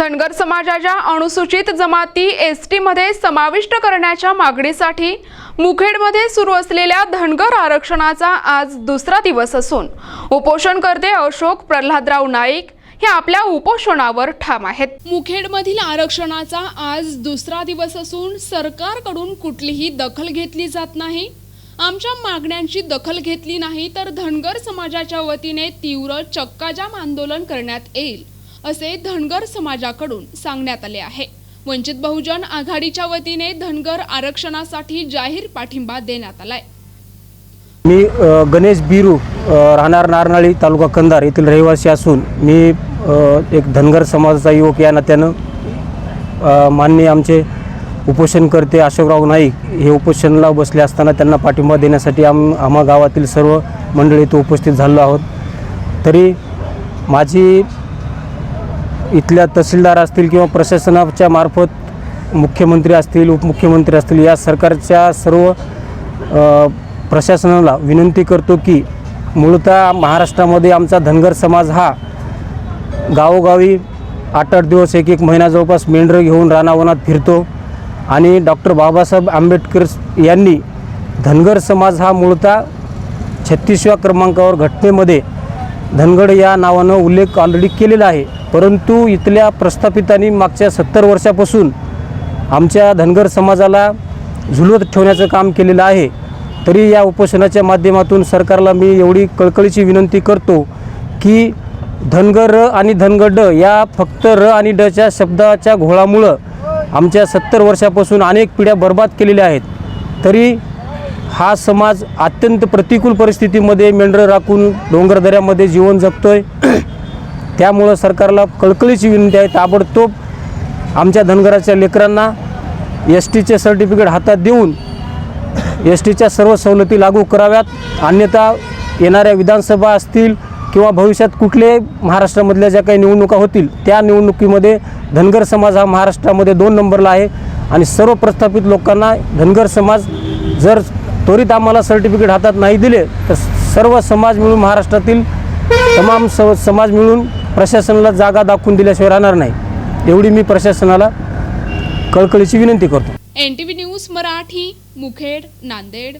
धनगर समाजाच्या अनुसूचित जमाती एस टीमध्ये समाविष्ट करण्याच्या मागणीसाठी मुखेडमध्ये सुरू असलेल्या धनगर आरक्षणाचा आज दुसरा दिवस असून उपोषणकर्ते अशोक प्रल्हादराव नाईक हे आपल्या उपोषणावर ठाम आहेत. मुखेडमधील आरक्षणाचा आज दुसरा दिवस असून सरकारकडून कुठलीही दखल घेतली जात नाही. आमच्या मागण्यांची दखल घेतली नाही तर धनगर समाजाच्या वतीने तीव्र चक्काजाम आंदोलन करण्यात येईल. असे धनगर समाजाकडून सांगण्यात आले आहे. वंचित बहुजन आघाडीच्या वतीने धनगर आरक्षणासाठी जाहीर पाठिंबा देण्यात आलाय. मी गणेश बिरू राहणार नारनाळी तालुका कंधार येथील रहिवासी असून मी एक धनगर समाजाचा युवक या नात्यानं माननीय आमचे उपोषणकर्ते अशोकराव नाईक हे उपोषणाला बसले असताना त्यांना पाठिंबा देण्यासाठी आम आम्हा गावातील सर्व मंडळी इथं उपस्थित झालो आहोत. तरी माझी इथल्या तहसीलदार असतील किंवा प्रशासनाच्या मार्फत मुख्यमंत्री असतील उपमुख्यमंत्री असतील या सरकारच्या सर्व प्रशासनाला विनंती करतो की मूळतः महाराष्ट्रामध्ये आमचा धनगर समाज हा गावोगावी आठ आठ दिवस एक एक महिना जवळपास मेंढरं घेऊन रानावनात फिरतो. आणि डॉक्टर बाबासाहेब आंबेडकर यांनी धनगर समाज हा मूळतः छत्तीसव्या क्रमांकावर घटनेमध्ये धनगड या नावानं उल्लेख ऑलरेडी केलेला आहे. परंतु इथल्या प्रस्थापितांनी मागच्या सत्तर वर्षापासून आमच्या धनगर समाजाला झुलवत ठेवण्याचं काम केलेलं आहे. तरी या उपोषणाच्या माध्यमातून सरकारला मी एवढी कळकळीची विनंती करतो की धनगर आणि धनगड या फक्त र आणि डच्या शब्दाच्या घोळामुळं आमच्या सत्तर वर्षापासून अनेक पिढ्या बर्बाद केलेल्या आहेत. तरी हा समाज अत्यंत प्रतिकूल परिस्थितीमध्ये मेंढरं राखून डोंगरदऱ्यामध्ये जीवन जगतोय. त्यामुळं सरकारला कळकळीची विनंती आहे ताबडतोब आमच्या धनगराच्या लेकरांना एस टीचे सर्टिफिकेट हातात देऊन एस टीच्या सर्व सवलती लागू कराव्यात. अन्यथा येणाऱ्या विधानसभा असतील किंवा भविष्यात कुठले महाराष्ट्रामधल्या ज्या काही निवडणुका होतील त्या निवडणुकीमध्ये धनगर समाज हा महाराष्ट्रामध्ये दोन नंबरला आहे. आणि सर्व प्रस्थापित लोकांना धनगर समाज जर त्वरित आम्हाला सर्टिफिकेट हातात नाही दिले तर सर्व समाज मिळून महाराष्ट्रातील तमाम स समाज मिळून प्रशासनाला जागा दाखवून दिल्याशिवाय राहणार नाही. एवढी मी प्रशासनाला कळकळीची विनंती करतो. N T V news Marathi Mukhed Nanded.